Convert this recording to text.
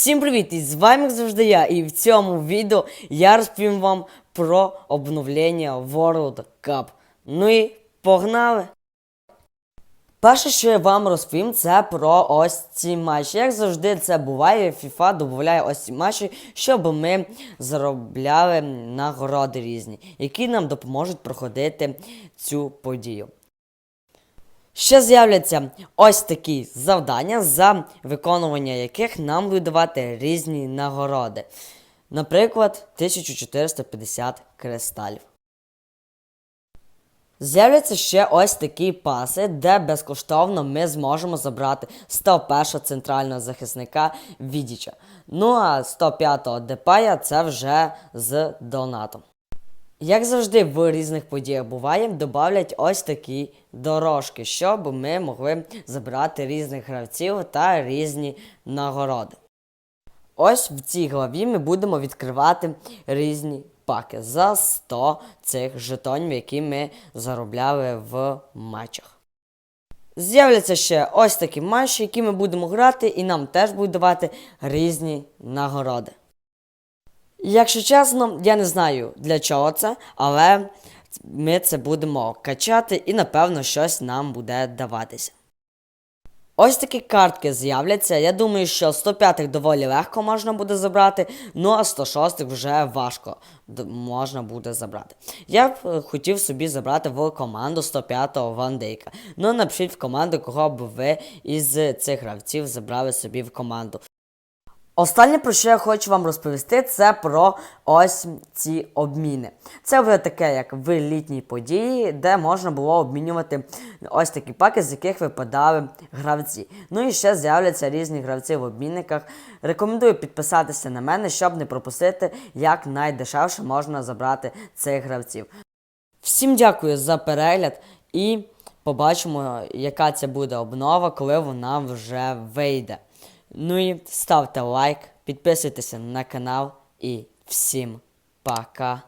Всім привіт! І з вами завжди я. І в цьому відео я розповім вам про обновлення World Cup. Ну і погнали! Перше, що я вам розповім, це про ось ці матчі. Як завжди це буває, FIFA додає ось ці матчі, щоб ми заробляли нагороди різні, які нам допоможуть проходити цю подію. Ще з'являться ось такі завдання, за виконування яких нам будуть різні нагороди. Наприклад, 1450 кристалів. З'являться ще ось такі паси, де безкоштовно ми зможемо забрати 101 центрального захисника Відіча. Ну а 105 Депая це вже з донатом. Як завжди в різних подіях буває, додавлять ось такі дорожки, щоб ми могли забирати різних гравців та різні нагороди. Ось в цій главі ми будемо відкривати різні паки за 100 цих жетонів, які ми заробляли в матчах. З'являться ще ось такі матчі, які ми будемо грати, і нам теж будуть давати різні нагороди. Якщо чесно, я не знаю для чого це, але ми це будемо качати і напевно щось нам буде даватися. Ось такі картки з'являться. Я думаю, що 105-х доволі легко можна буде забрати, ну а 106-х вже важко можна буде забрати. Я б е, хотів собі забрати в команду 105-го Ван Дейка. Ну напишіть в команду, кого б ви із цих гравців забрали собі в команду. Останнє, про що я хочу вам розповісти, це про ось ці обміни. Це вже таке, як в літній події, де можна було обмінювати ось такі паки, з яких випадали гравці. Ну і ще з'являться різні гравці в обмінниках. Рекомендую підписатися на мене, щоб не пропустити, як найдешевше можна забрати цих гравців. Всім дякую за перегляд і побачимо, яка це буде обнова, коли вона вже вийде. Ну і ставте лайк, підписуйтеся на канал і всім пока.